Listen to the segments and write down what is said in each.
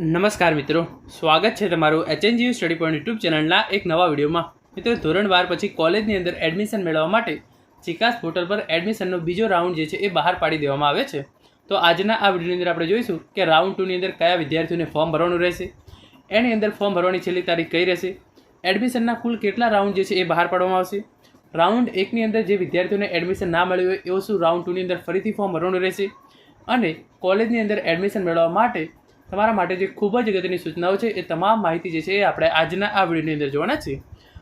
નમસ્કાર મિત્રો. સ્વાગત છે તમારું એચએનજીયુ સ્ટડી પોઈન્ટ યુટ્યુબ ચેનલના એક નવા વિડીયોમાં. મિત્રો, ધોરણ બાર પછી કોલેજની અંદર એડમિશન મેળવવા માટે ચિકાસ પોર્ટલ પર એડમિશનનો બીજો રાઉન્ડ જે છે એ બહાર પાડી દેવામાં આવે છે. તો આજના આ વિડીયોની અંદર આપણે જોઈશું કે રાઉન્ડ ટુની અંદર કયા વિદ્યાર્થીઓને ફોર્મ ભરવાનું રહેશે, એની અંદર ફોર્મ ભરવાની છેલ્લી તારીખ કઈ રહેશે એડમિશનના કુલ કેટલા રાઉન્ડ જે છે એ બહાર પાડવામાં આવશે રાઉન્ડ એકની અંદર જે વિદ્યાર્થીઓને એડમિશન ના મળ્યું હોય એવું શું રાઉન્ડ ટુની અંદર ફરીથી ફોર્મ ભરવાનું રહેશે, અને કોલેજની અંદર એડમિશન મેળવવા માટે તમારા માટે જે ખૂબ જ અગત્યની સૂચનાઓ છે એ તમામ માહિતી જે છે એ આપણે આજના આ વિડીયોની અંદર જોવાના છે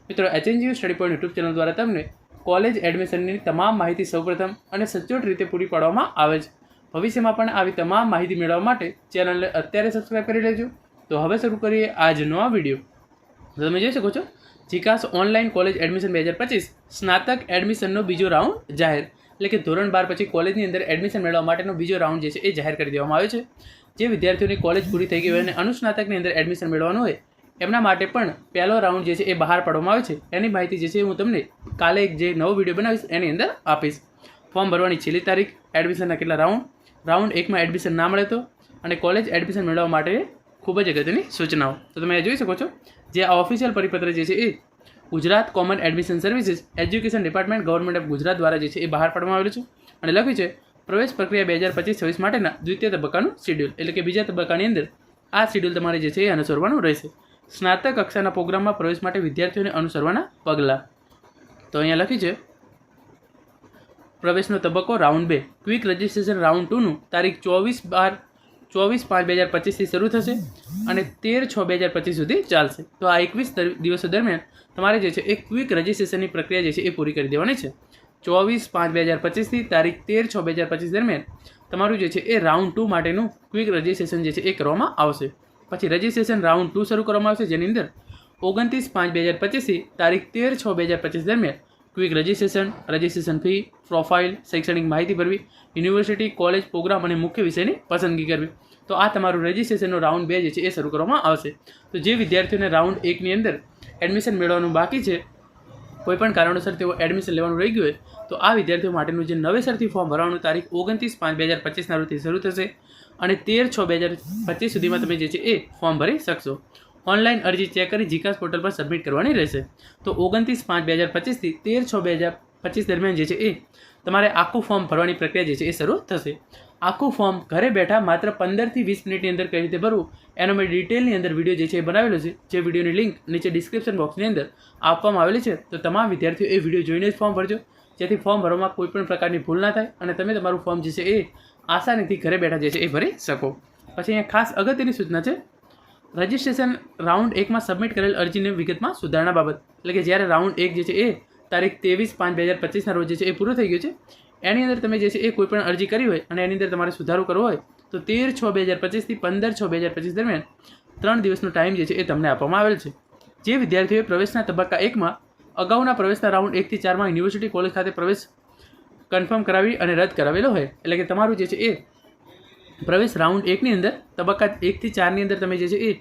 મિત્રો HNGU study point YouTube channel દ્વારા તમને કોલેજ એડમિશનની તમામ માહિતી સૌપ્રથમ અને સચોટ રીતે પૂરી પાડવામાં આવે છે. ભવિષ્યમાં પણ આવી તમામ માહિતી મેળવવા માટે ચેનલને અત્યારે સબસ્ક્રાઈબ કરી લેજો. તો હવે શરૂ કરીએ આજનો આ વીડિયો. તમે જોઈ શકો છો, જીકાસ ઓનલાઈન કોલેજ એડમિશન બે હજાર પચીસ સ્નાતક એડમિશનનો બીજો રાઉન્ડ જાહેર. એટલે કે ધોરણ બાર પછી કોલેજની અંદર એડમિશન મેળવવા માટેનો બીજો રાઉન્ડ જે છે એ જાહેર કરી દેવામાં આવ્યો છે. જે વિદ્યાર્થીઓની કોલેજ પૂરી થઈ ગઈ હોય અને અનુસ્નાતકની અંદર એડમિશન મેળવવાનું હોય, એમના માટે પણ પહેલો રાઉન્ડ જે છે એ બહાર પાડવામાં આવે છે. એની માહિતી જે છે હું તમને કાલે એક જે નવો વીડિયો બનાવીશ, એની અંદર આપીશ. ફોર્મ ભરવાની છેલ્લી તારીખ એડમિશનના કેટલા રાઉન્ડ રાઉન્ડ એકમાં એડમિશન ના મળે તો અને કોલેજ એડમિશન મેળવવા માટે ખૂબ જ અગત્યની સૂચનાઓ. તો તમે જોઈ શકો છો, જે આ ઓફિશિયલ પરિપત્ર જે છે એ Gujarat common admission services education department government of Gujarat દ્વારા જે છે એ બહાર પાડવામાં આવેલું છે. અને લખ્યું છે, પ્રવેશ પ્રક્રિયા બે હજાર પચીસ છવ્વીસ માટેના દ્વિતીય તબક્કાનું શેડ્યુલ એટલે કે બીજા તબક્કાની અંદર આ શેડ્યુલ તમારે જે છે એ અનુસરવાનું રહેશે. સ્નાતક કક્ષાના પ્રોગ્રામમાં પ્રવેશ માટે વિદ્યાર્થીઓને અનુસરવાના પગલાં. તો અહીંયા લખી છે, પ્રવેશનો તબક્કો રાઉન્ડ બે. ક્વિક રજિસ્ટ્રેશન રાઉન્ડ ટુનું તારીખ ચોવીસ બાર ચોવીસ પાંચ બે હજાર પચીસથી શરૂ થશે અને તેર છ બે હજાર પચીસ સુધી ચાલશે. તો આ એકવીસ દિવસો દરમિયાન તમારે જે છે એ ક્વિક રજિસ્ટ્રેશનની પ્રક્રિયા જે છે, એ પૂરી કરી દેવાની છે. ચોવીસ પાંચ બે હજાર પચીસથી તારીખ તેર છ બે હજાર પચીસ દરમિયાન તમારું જે છે, એ રાઉન્ડ ટુ માટેનું ક્વિક રજિસ્ટ્રેશન જે છે, એ કરવામાં આવશે. પછી રજિસ્ટ્રેશન રાઉન્ડ ટુ શરૂ કરવામાં આવશે, જેની અંદર ઓગણત્રીસ પાંચ બે હજાર પચીસથી તારીખ તેર છ બે હજાર પચીસ દરમિયાન quick registration registration fee profile શૈક્ષણિક માહિતી ભરવી યુનિવર્સિટી કોલેજ પ્રોગ્રામ અને મુખ્ય વિષયની પસંદગી કરવી. તો આ તમારું રજિસ્ટ્રેશનનો રાઉન્ડ બે જે છે એ શરૂ કરવામાં આવશે. તો જે વિદ્યાર્થીઓને રાઉન્ડ એકની અંદર એડમિશન મેળવવાનું બાકી છે કોઈપણ કારણોસર તેઓ એડમિશન લેવાનું રહી ગયું હોય, તો આ વિદ્યાર્થીઓ માટેનું જે નવેસરથી ફોર્મ ભરવાનું તારીખ ઓગણત્રીસ પાંચ બે હજાર પચીસના રોજથી શરૂ થશે અને તેર છ બે હજાર પચીસ સુધીમાં તમે જે છે એ ફોર્મ ભરી શકશો. ઓનલાઈન અરજી ચેક કરી જીકાસ પોર્ટલ પર સબમિટ કરવાની રહેશે. તો ઓગણત્રીસ પાંચ બે હજાર પચીસથી તેર છ બે હજાર પચીસ દરમિયાન જે છે એ તમારે આખું ફોર્મ ભરવાની પ્રક્રિયા જે છે એ શરૂ થશે. આખું ફોર્મ ઘરે બેઠા માત્ર પંદરથી વીસ મિનિટની અંદર કઈ રીતે ભરવું, એનો મેં ડિટેલની અંદર વીડિયો જે છે એ બનાવેલો છે, જે વિડીયોની લિંક નીચે ડિસ્ક્રિપ્શન બોક્સની અંદર આપવામાં આવેલી છે. તો તમામ વિદ્યાર્થીઓ એ વીડિયો જોઈને જ ફોર્મ ભરજો. જેથી ફોર્મ ભરવામાં કોઈ પણ પ્રકારની ભૂલ ના થાય અને તમે તમારું ફોર્મ જે છે એ આસાનીથી ઘરે બેઠા જે છે એ ભરી શકો. પછી અહીંયા ખાસ અગત્યની સૂચના છે રજિસ્ટ્રેશન રાઉન્ડ એકમાં સબમિટ કરેલ અરજીની વિગતમાં સુધારણા બાબત. એટલે કે જ્યારે રાઉન્ડ એક જે છે એ તારીખ ત્રેવીસ પાંચ બે હજાર પચીસના રોજ જે છે એ પૂરો થઈ ગયો છે એની અંદર તમે જે છે એ કોઈ પણ અરજી કરી હોય અને એની અંદર તમારે સુધારો કરવો હોય, તો તેર છ બે હજાર પચીસથી પંદર છ બે હજાર પચીસ દરમિયાન ત્રણ દિવસનો ટાઈમ જે છે એ તમને આપવામાં આવેલ છે. જે વિદ્યાર્થીઓએ પ્રવેશના તબક્કા એકમાં અગાઉના પ્રવેશના રાઉન્ડ એકથી ચારમાં યુનિવર્સિટી કોલેજ ખાતે પ્રવેશ કન્ફર્મ કરાવી અને રદ કરાવેલો હોય. એટલે કે તમારું જે છે એ પ્રવેશ રાઉન્ડ એકની અંદર તબક્કા એકથી ચારની અંદર તમે જે છે એ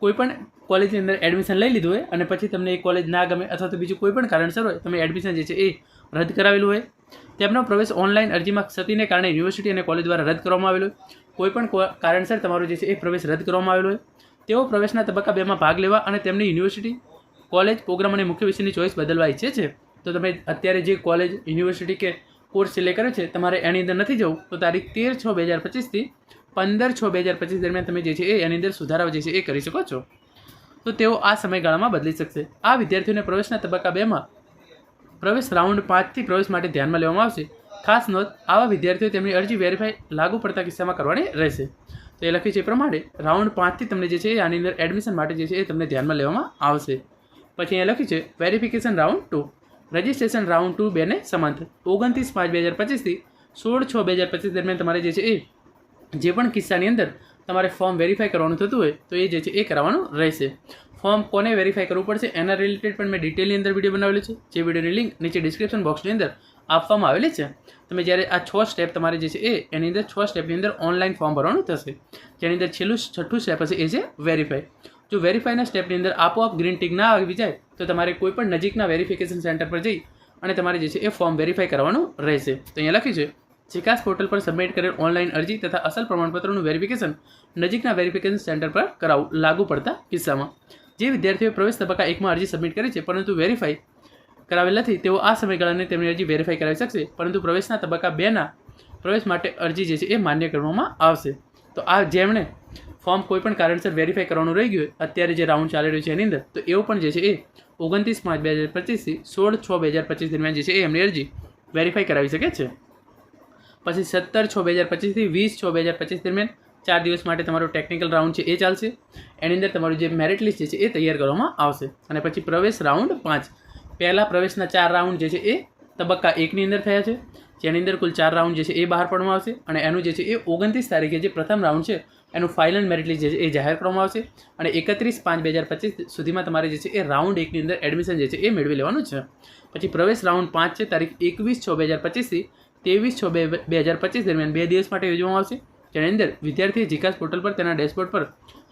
કોઈ પણ કોલેજની અંદર એડમિશન લઈ લીધું હોય અને પછી તમને એ કોલેજ ના ગમે અથવા તો બીજું કોઈ પણ કારણસર હોય, તમે એડમિશન જે છે એ રદ કરાવેલું હોય. તેમનો પ્રવેશ ઓનલાઈન અરજીમાં ક્ષતિને કારણે યુનિવર્સિટી અને કોલેજ દ્વારા રદ કરવામાં આવેલો હોય. કોઈ પણ કારણસર તમારો જે છે એ પ્રવેશ રદ કરવામાં આવેલો હોય. તેઓ પ્રવેશના તબક્કા બેમાં ભાગ લેવા અને તેમની યુનિવર્સિટી કોલેજ પ્રોગ્રામ અને મુખ્ય વિષયની ચોઈસ બદલવા ઈચ્છે છે. તો તમે અત્યારે જે કોલેજ યુનિવર્સિટી કે કોર્સ સિલેક્ટ કર્યો છે, તમારે એની અંદર નથી જવું. તો તારીખ તેર છ બે હજાર પચીસથી પંદર છ બે હજાર પચીસ દરમિયાન તમે જે છે એ એની અંદર સુધારા જે છે એ કરી શકો છો. તો તેઓ આ સમયગાળામાં બદલી શકશે. આ વિદ્યાર્થીઓને પ્રવેશના તબક્કા બેમાં પ્રવેશ રાઉન્ડ પાંચથી પ્રવેશ માટે ધ્યાનમાં લેવામાં આવશે. ખાસ નોંધ, આવા વિદ્યાર્થીઓ તેમની અરજી વેરીફાઈ લાગુ પડતા કિસ્સામાં કરવાની રહેશે. તો એ લખ્યું છે એ પ્રમાણે, રાઉન્ડ પાંચથી તમને જે છે આની અંદર એડમિશન માટે જે છે એ તમને ધ્યાનમાં લેવામાં આવશે. પછી અહીંયા લખ્યું છે, verification round two. Registration round two બેને સમાંતર. ઓગણત્રીસ પાંચ બે હજાર પચીસથી સોળ છ બે હજાર પચીસ દરમિયાન તમારે જે છે એ જે પણ કિસ્સાની અંદર તમારે ફોર્મ વેરીફાઈ કરવાનું થતું હોય, તો એ જે છે એ કરાવવાનું રહેશે. ફોર્મ કોને વેરીફાઈ કરવું પડશે એના રિલેટેડ પણ મેં ડિટેલની અંદર વીડિયો બનાવેલો છે. જે વિડીયોની લિંક નીચે ડિસ્ક્રિપ્શન બોક્સની અંદર આપવામાં આવેલી છે. તમે જ્યારે આ છ સ્ટેપ તમારે જે છે એ, એની અંદર છ સ્ટેપની અંદર ઓનલાઈન ફોર્મ ભરવાનું થશે. જેની અંદર છેલ્લું છઠ્ઠું સ્ટેપ હશે એ છે વેરીફાઈ જો વેરીફાઈના સ્ટેપની અંદર આપોઆપ ગ્રીન ટીક ના આવી જાય, તો તમારે કોઈ પણ નજીકના વેરિફિકેશન સેન્ટર પર જઈ અને તમારે જે છે એ ફોર્મ વેરીફાઈ કરવાનું રહેશે. તો અહીંયા લખ્યું છે ચિકાસ પોર્ટલ પર સબમિટ કરેલ ઓનલાઈન અરજી તથા અસલ પ્રમાણપત્રનું વેરિફિકેશન નજીકના વેરિફિકેશન સેન્ટર પર કરાવવું લાગુ પડતા કિસ્સામાં. જે વિદ્યાર્થીઓએ પ્રવેશ તબક્કા એકમાં અરજી સબમિટ કરી છે, પરંતુ વેરીફાઈ કરાવેલ નથી, તેઓ આ સમયગાળાને તેમની અરજી વેરીફાઈ કરાવી શકશે, પરંતુ પ્રવેશના તબક્કા બેના પ્રવેશ માટે અરજી જે છે એ માન્ય કરવામાં આવશે. તો આ જેમણે ફોર્મ કોઈપણ કારણસર વેરીફાઈ કરવાનું રહી ગયું અત્યારે જે રાઉન્ડ ચાલી રહ્યું છે એની અંદર, તો એવો પણ જે છે એ ઓગણત્રીસ પાંચ બે હજાર પચીસથી સોળ છ બે હજાર પચીસ દરમિયાન જે છે એ એમની અરજી વેરીફાઈ કરાવી શકે છે. પછી સત્તર છ બે હજાર પચીસથી વીસ છ બે હજાર પચીસ દરમિયાન ચાર દિવસ માટે તમારો ટેકનિકલ રાઉન્ડ છે એ ચાલશે. એની અંદર તમારું જે મેરિટ લિસ્ટ છે એ તૈયાર કરવામાં આવશે. અને પછી પ્રવેશ રાઉન્ડ પાંચ. પહેલાં પ્રવેશના ચાર રાઉન્ડ જે છે એ તબક્કા એકની અંદર થયા છે. જેની અંદર કુલ ચાર રાઉન્ડ જે છે એ બહાર પાડવામાં આવશે. અને એનું જે છે એ ઓગણત્રીસ તારીખે જે પ્રથમ રાઉન્ડ છે, એનું ફાઇનલ મેરિટ લિસ્ટ જે છે એ જાહેર કરવામાં આવશે. અને એકત્રીસ પાંચ બે હજાર પચીસ સુધીમાં તમારે જે છે એ રાઉન્ડ એકની અંદર એડમિશન જે છે એ મેળવી લેવાનું છે. પછી પ્રવેશ રાઉન્ડ પાંચ છે, તારીખ એકવીસ છ બે હજાર પચીસથી ત્રેવીસ છ બે બે હજાર પચીસ દરમિયાન બે દિવસ માટે યોજવામાં આવશે. જેની અંદર વિદ્યાર્થીએ જીકાસ પોર્ટલ પર તેના ડેશબોર્ડ પર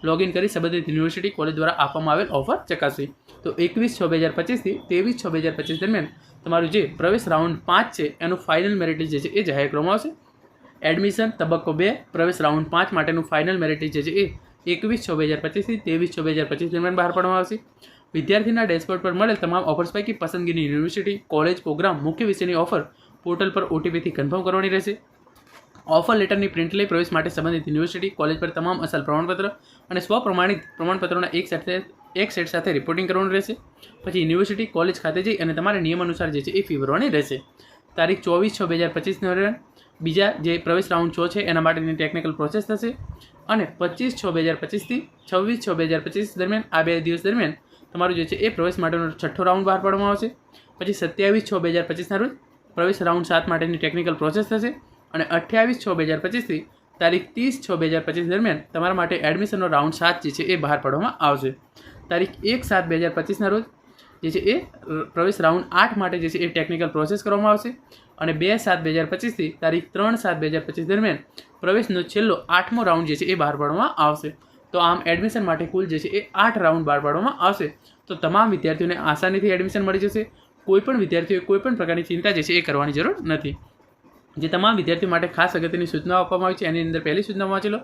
લોગિન કરી સંબંધિત યુનિવર્સિટી કોલેજ દ્વારા આપવામાં આવેલ ઓફર ચકાસવી. તો એકવીસ છ બે હજાર પચીસથી ત્રેવીસ છ બે હજાર પચીસ દરમિયાન તમારું જે પ્રવેશ રાઉન્ડ પાંચ છે, એનું ફાઇનલ મેરિટ જે છે એ જાહેર કરવામાં આવશે. એડમિશન તબક્કો બે, પ્રવેશ રાઉન્ડ પાંચ માટેનું ફાઇનલ મેરિટ જે છે એ એકવીસ છ બે હજાર પચીસથી ત્રેવીસ છ બે હજાર પચીસ દરમિયાન બહાર પાડવામાં આવશે. વિદ્યાર્થીના ડેશબોર્ડ પર મળેલ તમામ ઓફર્સ પૈકી પસંદગીની યુનિવર્સિટી, કોલેજ, પ્રોગ્રામ, મુખ્ય વિષયની ઓફર પોર્ટલ પર ઓટીપીથી કન્ફર્મ કરવાની રહેશે. ઓફર લેટરની પ્રિન્ટ લઈ પ્રવેશ માટે સંબંધિત યુનિવર્સિટી કોલેજ પર તમામ અસલ પ્રમાણપત્ર અને સ્વપ્રમાણિત પ્રમાણપત્રોના એક સાથે એક સેટ સાથે રિપોર્ટિંગ કરવાનું રહેશે. પછી યુનિવર્સિટી કોલેજ ખાતે જઈ અને તમારે નિયમ અનુસાર જે છે એ ફી ભરવાની રહેશે. તારીખ ચોવીસ છ બે હજાર પચીસની બીજા જે પ્રવેશ રાઉન્ડ છ છે એના માટેની ટેકનિકલ પ્રોસેસ થશે. અને પચીસ છ બે હજાર પચીસથી છવ્વીસ છ બે હજાર પચીસ દરમિયાન, આ બે દિવસ દરમિયાન તમારું જે છે એ પ્રવેશ માટેનો છઠ્ઠો રાઉન્ડ બહાર પાડવામાં આવશે. પછી સત્યાવીસ છ બે હજાર પચીસના રોજ પ્રવેશ રાઉન્ડ સાત માટેની ટેકનિકલ પ્રોસેસ થશે અને અઠ્યાવીસ છ બે હજાર પચીસથી તારીખ ત્રીસ છ બે હજાર પચીસ દરમિયાન તમારા માટે એડમિશનનો રાઉન્ડ સાત જે છે એ બહાર પાડવામાં આવશે. તારીખ એક સાત બે હજાર પચીસના રોજ જે છે એ પ્રવેશ રાઉન્ડ આઠ માટે જે છે એ ટેકનિકલ પ્રોસેસ કરવામાં આવશે અને બે સાત બે હજાર પચીસથી તારીખ ત્રણ સાત બે હજાર પચીસ દરમિયાન પ્રવેશનો છેલ્લો આઠમો રાઉન્ડ જે છે એ બહાર પાડવામાં આવશે. તો આમ એડમિશન માટે કુલ જે છે એ આઠ રાઉન્ડ બહાર પાડવામાં આવશે. તો તમામ વિદ્યાર્થીઓને આસાનીથી એડમિશન મળી જશે. કોઈ પણ વિદ્યાર્થીઓએ કોઈ પણ પ્રકારની ચિંતા જે છે એ કરવાની જરૂર નથી. જે તમામ વિદ્યાર્થીઓ માટે ખાસ અગત્યની સૂચનાઓ આપવામાં આવી છે, એની અંદર પહેલી સૂચના વાંચી લો.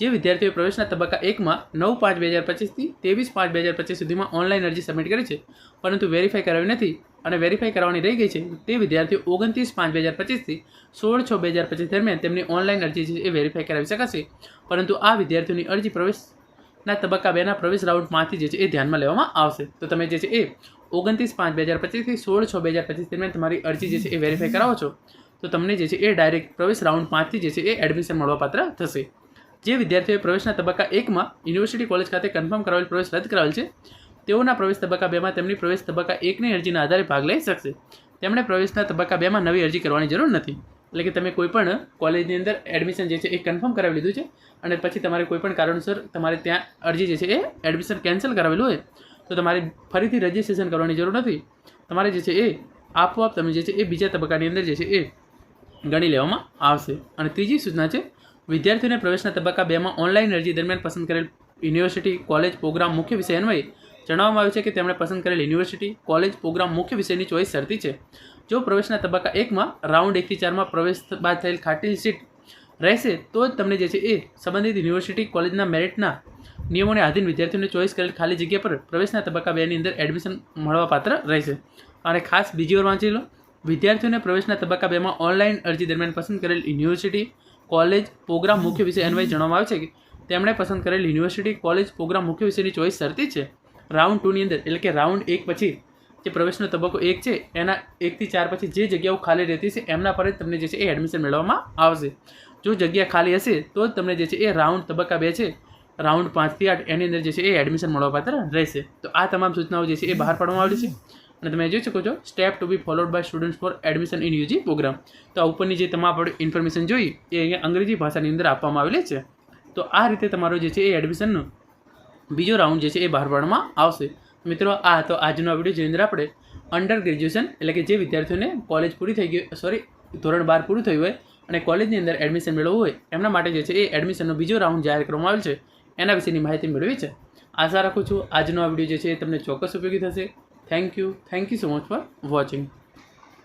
જે વિદ્યાર્થીઓએ પ્રવેશના તબક્કા એકમાં નવ પાંચ બે હજાર પચીસથી ત્રેવીસ પાંચ બે હજાર પચીસ સુધીમાં ઓનલાઈન અરજી સબમિટ કરી છે, પરંતુ વેરીફાઈ કરાવી નથી અને વેરીફાઈ કરવાની રહી ગઈ છે, તે વિદ્યાર્થીઓ ઓગણત્રીસ પાંચ બે હજાર પચીસથી સોળ છ બે હજાર પચીસ દરમિયાન તેમની ઓનલાઈન અરજી છે એ વેરીફાઈ કરાવી શકાશે. પરંતુ આ વિદ્યાર્થીઓની અરજી પ્રવેશના તબક્કા બેના પ્રવેશ રાઉન્ડમાંથી જે છે એ ધ્યાનમાં લેવામાં આવશે. તો તમે જે છે એ ઓગણત્રીસ પાંચ, બે હજાર પચીસથી સોળ છ, બે હજાર પચીસ દરમિયાન તમારી અરજી જે છે એ વેરીફાઈ કરાવો છો. તો તમને જે છે એ ડાયરેક્ટ પ્રવેશ રાઉન્ડ પાંચથી જે છે એ એડમિશન મળવાપાત્ર થશે. જે વિદ્યાર્થીઓએ પ્રવેશના તબક્કા એકમાં યુનિવર્સિટી કોલેજ ખાતે કન્ફર્મ કરાવેલ પ્રવેશ રદ કરાવેલ છે, તેઓના પ્રવેશ તબક્કા બેમાં તેમની પ્રવેશ તબક્કા એકની અરજીના આધારે ભાગ લઈ શકશે. તેમણે પ્રવેશના તબક્કા બેમાં નવી અરજી કરવાની જરૂર નથી. એટલે કે તમે કોઈપણ કોલેજની અંદર એડમિશન જે છે એ કન્ફર્મ કરાવી લીધું છે અને પછી તમારે કોઈપણ કારણોસર તમારે ત્યાં અરજી જે છે એ એડમિશન કેન્સલ કરાવેલું હોય. તો તમારે ફરીથી રજિસ્ટ્રેશન કરવાની જરૂર નથી. તમારે જે છે એ આપોઆપ તમે જે છે એ બીજા તબક્કાની અંદર જે છે એ ગણી લેવામાં આવશે. અને ત્રીજી સૂચના છે, વિદ્યાર્થીઓને પ્રવેશના તબક્કા બેમાં ઓનલાઈન અરજી દરમિયાન પસંદ કરેલ યુનિવર્સિટી કોલેજ પ્રોગ્રામ મુખ્ય વિષય અન્વયે જણાવવામાં આવ્યું છે કે તેમણે પસંદ કરેલ યુનિવર્સિટી કોલેજ પ્રોગ્રામ મુખ્ય વિષયની ચોઈસ શરતી છે. જો પ્રવેશના તબક્કા એકમાં રાઉન્ડ એકથી ચારમાં પ્રવેશ બાદ થયેલ ખાટી સીટ રહેશે, તો જ તમને જે છે એ સંબંધિત યુનિવર્સિટી કોલેજના મેરિટના નિયમોને આધીન વિદ્યાર્થીઓને ચોઈસ કરેલ ખાલી જગ્યા પર પ્રવેશના તબક્કા બેની અંદર એડમિશન મળવાપાત્ર રહેશે. અને ખાસ બીજી વાર વાંચી લો, વિદ્યાર્થીઓને પ્રવેશના તબક્કા બેમાં ઓનલાઈન અરજી દરમિયાન પસંદ કરેલ યુનિવર્સિટી કોલેજ પ્રોગ્રામ મુખ્ય વિષય અન્વયે જણાવવામાં આવે છે કે તેમણે પસંદ કરેલ યુનિવર્સિટી કોલેજ પ્રોગ્રામ મુખ્ય વિષયની ચોઈસ શરતી છે. રાઉન્ડ ટુની અંદર, એટલે કે રાઉન્ડ એક પછી જે પ્રવેશનો તબક્કો એક છે, એના એકથી ચાર પછી જે જગ્યાઓ ખાલી રહેતી છે, એમના પર જ તમને જે છે એ એડમિશન મેળવવામાં આવશે. જો જગ્યા ખાલી હશે, તો તમને જે છે એ રાઉન્ડ તબક્કા બે છે. રાઉન્ડ પાંચથી આઠ, એની અંદર જે છે એ એડમિશન મળવાપાત્ર રહેશે. તો આ તમામ સૂચનાઓ જે છે એ બહાર પાડવામાં આવેલી છે અને તમે જોઈ શકો છો step to be followed by students for admission in UG programme તો આ ઉપરની જે તમામ આપણે ઇન્ફોર્મેશન જોઈ, એ અહીંયા અંગ્રેજી ભાષાની અંદર આપવામાં આવેલી છે. તો આ રીતે તમારો જે છે એ એડમિશનનો બીજો રાઉન્ડ જે છે એ બહાર પાડવામાં આવશે. મિત્રો, આ તો આજનો વીડિયો જેની અંદર આપણે અંડર ગ્રેજ્યુએશન એટલે કે જે વિદ્યાર્થીઓને કોલેજ પૂરી થઈ ગઈ સોરી ધોરણ બાર પૂરું થયું હોય અને કોલેજની અંદર એડમિશન મેળવવું હોય, એમના માટે જે છે એ એડમિશનનો બીજો રાઉન્ડ જાહેર કરવામાં આવેલ છે. એના વિશેની માહિતી મેળવી છે. આશા રાખું છું આજનો આ વીડિયો જે છે એ તમને ચોક્કસ ઉપયોગી થશે. Thank you thank you so much for watching